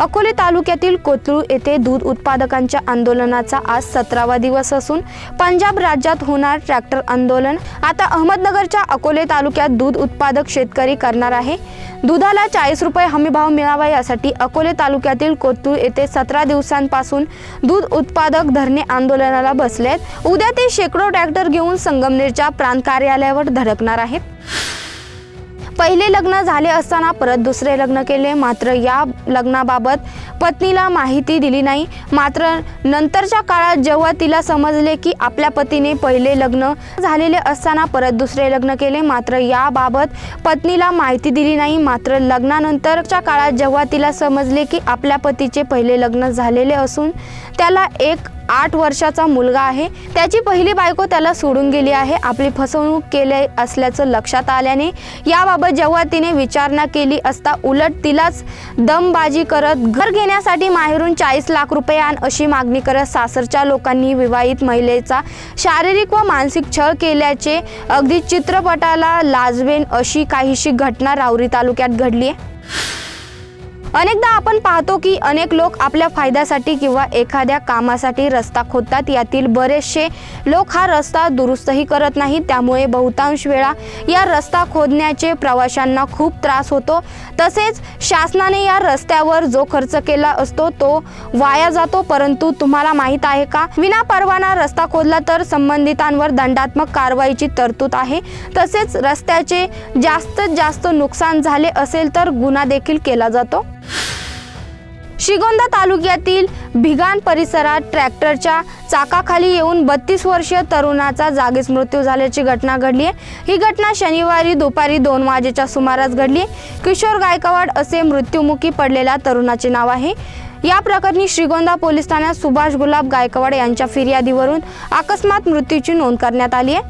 अकोले तालुक्यातील कोथरूळ येथे दूध उत्पादकांच्या आंदोलनाचा आज सतरावा दिवस असून पंजाब राज्यात होणार ट्रॅक्टर आंदोलन. आता अहमदनगरच्या अकोले तालुक्यात दूध उत्पादक शेतकरी करणार आहे. दुधाला चाळीस रुपये हमीभाव मिळावा यासाठी अकोले तालुक्यातील कोथरूळ येथे सतरा दिवसांपासून दूध उत्पादक धरणे आंदोलनाला बसले आहेत उद्या ते शेकडो ट्रॅक्टर घेऊन संगमनेरच्या प्रांत कार्यालयावर धडकणार आहेत. पहिले लग्न झाले असताना परत दुसरे लग्न केले. मात्र या लग्नाबाबत पत्नीला माहिती दिली नाही. मात्र नंतरच्या काळात जेव्हा तिला समजले की आपल्या पतीने पहिले लग्न झालेले असताना परत दुसरे लग्न केले मात्र याबाबत पत्नीला माहिती दिली नाही. मात्र लग्नानंतरच्या काळात जेव्हा तिला समजले की आपल्या पतीचे पहिले लग्न झालेले असून त्याला एक आठ वर्षाचा मुलगा आहे. त्याची पहिली बायको त्याला सोडून गेली आहे. आपली फसवणूक केली असल्याचं लक्षात आल्याने याबाबत जेव्हा तिने विचारणा केली असता उलट तिलाच दमबाजी करत घर घेण्यासाठी माहेरून चाळीस लाख रुपये आण अशी मागणी करत सासरच्या लोकांनी विवाहित महिलेचा शारीरिक व मानसिक छळ केल्याचे अगदी चित्रपटाला लाजवेन अशी काहीशी घटना राऊरी तालुक्यात घडली आहे. अनेकदा आपण पाहतो की अनेक लोक आपल्या फायद्यासाठी किंवा एखाद्या कामासाठी रस्ता खोदतात. यातील बरेचसे लोक हा रस्ता दुरुस्तही करत नाही त्यामुळे बहुतांश वेळा या रस्ता खोदण्याचे प्रवाशांना खूप त्रास होतो. तसेच शासनाने या रस्त्यावर जो खर्च केला असतो तो वाया जातो. परंतु तुम्हाला माहीत आहे का? विना परवाना रस्ता खोदला तर संबंधितांवर दंडात्मक कारवाईची तरतूद आहे. तसेच रस्त्याचे जास्तीत जास्त नुकसान झाले असेल तर गुन्हा देखील केला जातो. श्रीगोंदा तालुक्यातील भिगान परिसरात ट्रॅक्टरच्या चाकाखाली येऊन बत्तीस वर्षीय तरुणाचा जागीच मृत्यू झाल्याची घटना घडली आहे. ही घटना शनिवारी दुपारी दोन वाजेच्या सुमारास घडली. किशोर गायकवाड असे मृत्युमुखी पडलेल्या तरुणाचे नाव आहे. या प्रकरणी श्रीगोंदा पोलीस ठाण्यात सुभाष गुलाब गायकवाड यांच्या फिर्यादीवरून अकस्मात मृत्यूची नोंद करण्यात आली आहे.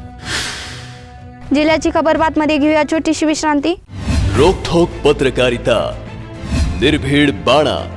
जिल्ह्याची खबर बातमध्ये घेऊया. छोटीशी विश्रांती. रोखोक पत्रकारिता. निर्भीड बाणा.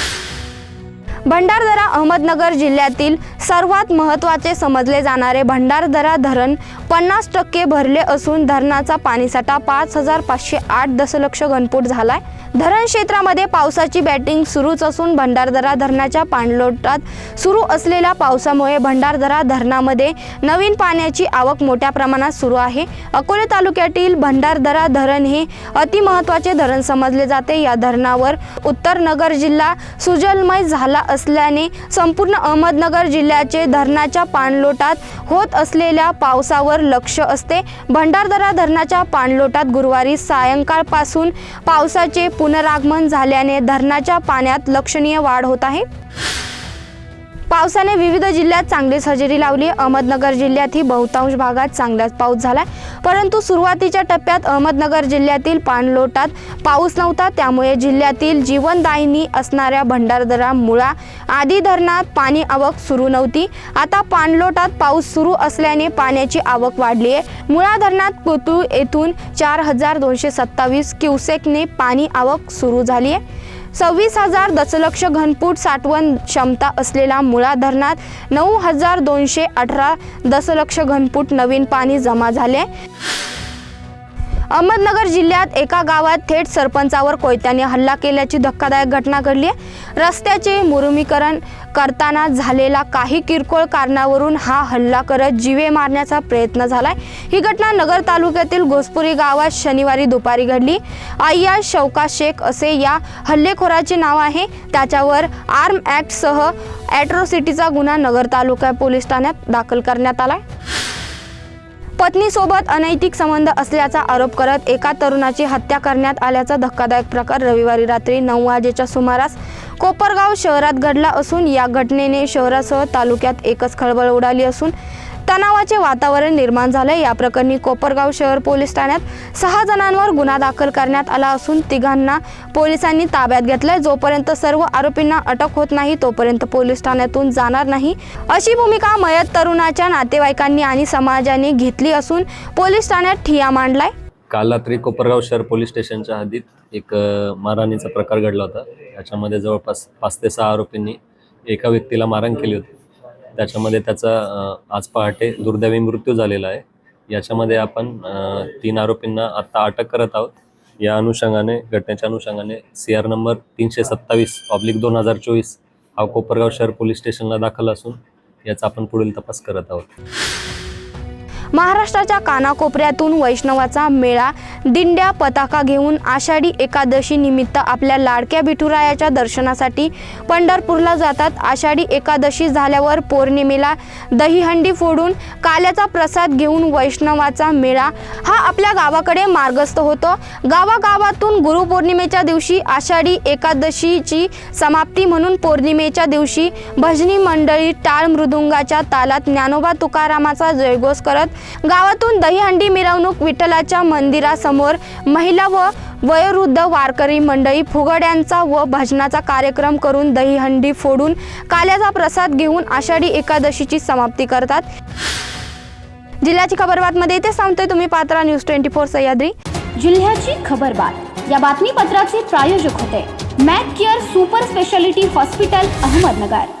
भंडारदरा अहमदनगर जिल्ह्यातील सर्वात महत्त्वाचे समजले जाणारे भंडारदरा धरण पन्नास टक्के भरले असून धरणाचा पाणीसाठा पाच हजार पाचशे आठ दशलक्ष घनफूट आहे धरण क्षेत्रामध्ये पावसाची बॅटिंग सुरूच असून भंडारदरा धरणाच्या पाणलोटात सुरू असलेल्या पावसामुळे भंडारदरा धरणामध्ये नवीन पाण्याची आवक मोठ्या प्रमाणात सुरू आहे. अकोले तालुक्यातील भंडारदरा धरण हे अतिमहत्वाचे धरण समजले जाते. या धरणावर उत्तर नगर जिल्हा सुजलमय झाला असल्याने संपूर्ण अहमदनगर जिल्ह्याचे धरणाच्या पाणलोटात होत असलेल्या पावसावर लक्ष असते. भंडारदरा धरणाच्या पाणलोटात गुरुवारी सायंकाळपासून पावसाचे पुनरागमन झाल्याने धरणाच्या पाण्यात लक्षणीय वाढ होत आहे. पावसाने विविध जिल्ह्यात चांगलीच हजेरी लावली. अहमदनगर जिल्ह्यातही बहुतांश भागात चांगलाच पाऊस झाला परंतु सुरुवातीच्या टप्प्यात अहमदनगर जिल्ह्यातील पाणलोटात पाऊस नव्हता. त्यामुळे जिल्ह्यातील जीवनदायिनी असणाऱ्या भंडारदरा मुळा आदी धरणात पाणी आवक सुरू नव्हती. आता पाणलोटात पाऊस सुरू असल्याने पाण्याची आवक वाढली आहे मुळा धरणात कोतू येथून चार हजार दोनशे सत्तावीस क्युसेकने पाणी आवक सुरू झाली आहे सव्वीस हजार दशलक्ष घनफूट साठवण क्षमता असलेल्या मुळा धरणात नऊ हजार दोनशे अठरा दशलक्ष घनफूट नवीन पाणी जमा झाले अहमदनगर जिल्ह्यात एका गावात थेट सरपंचावर कोयत्याने हल्ला केल्याची धक्कादायक घटना घडली आहे. रस्त्याचे मुरुमीकरण करताना झालेला काही किरकोळ कारणावरून हा हल्ला करत जीवे मारण्याचा प्रयत्न झालाय. ही घटना नगर तालुक्यातील घोसपुरी गावात शनिवारी दुपारी घडली. आय्या शौका शेख असे या हल्लेखोराचे नाव आहे. त्याच्यावर आर्म ॲक्टसह ॲट्रोसिटीचा गुन्हा नगर तालुका पोलीस ठाण्यात दाखल करण्यात आलाय. पत्नीसोबत अनैतिक संबंध असल्याचा आरोप करत एका तरुणाची हत्या करण्यात आल्याचा धक्कादायक प्रकार रविवारी रात्री नऊ वाजेच्या सुमारास कोपरगाव शहरात घडला असून या घटनेने शहरासह तालुक्यात एकच खळबळ उडाली असून तणावाचे वातावरण निर्माण झाले या प्रकरणी कोपरगाव शहर पोलीस ठाण्यात सहा जणांवर गुन्हा दाखल करण्यात आला असून तिघांना पोलिसांनी ताब्यात घेतलंय. जोपर्यंत सर्व आरोपींना अटक होत नाही तोपर्यंत पोलीस ठाण्यातून जाणार नाही. अशी भूमिका मयत तरुणाच्या नातेवाईकांनी आणि समाजाने घेतली असून पोलीस ठाण्यात ठिया मांडलाय. काल रात्री कोपरगाव शहर पोलीस स्टेशनच्या हद्दीत एक मारहाणीचा प्रकार घडला होता. याच्यामध्ये जवळपास पाच ते सहा आरोपींनी एका व्यक्तीला मारहाण केली होती. त्याच्यामध्ये त्याचा आज पहाटे दुर्दैवी मृत्यू झालेला आहे. याच्यामध्ये आपण तीन आरोपींना आत्ता अटक करत आहोत. या अनुषंगाने घटनेच्या अनुषंगाने सी आर नंबर तीनशे सत्तावीस ऑब्लिक दोन हजार चोवीस हा कोपरगाव शहर पोलीस स्टेशनला दाखल असून याचा आपण पुढील तपास करत आहोत. महाराष्ट्राच्या कानाकोपऱ्यातून वैष्णवाचा मेळा दिंड्या पताका घेऊन आषाढी एकादशी निमित्त आपल्या लाडक्या विठुरायाच्या दर्शनासाठी पंढरपूरला जातात. आषाढी एकादशी झाल्यावर पौर्णिमेला दहीहंडी फोडून काल्याचा प्रसाद घेऊन वैष्णवाचा मेळा हा आपल्या गावाकडे मार्गस्थ होतो. गावागावातून गुरुपौर्णिमेच्या दिवशी आषाढी एकादशीची समाप्ती म्हणून पौर्णिमेच्या दिवशी भजनी मंडळी टाळ मृदुंगाच्या तालात ज्ञानोबा तुकारामाचा जयघोष करत गावातून दहीहंडी मिरवणूक विठ्ठलाच्या मंदिरासमोर महिला व वयोवृद्ध वारकरी मंडळी फुगड्यांचा व भजनाचा कार्यक्रम करून दहीहंडी फोडून काल्याचा प्रसाद घेऊन आषाढी एकादशीची समाप्ती करतात. जिल्ह्याची खबरबातमध्ये इथे सांगतोय तुम्ही Patra news twenty four Sahyadri. जिल्ह्याची खबरबात या बातमीपत्राचे प्रायोजक होते. Mac care super speciality hospital Ahmednagar.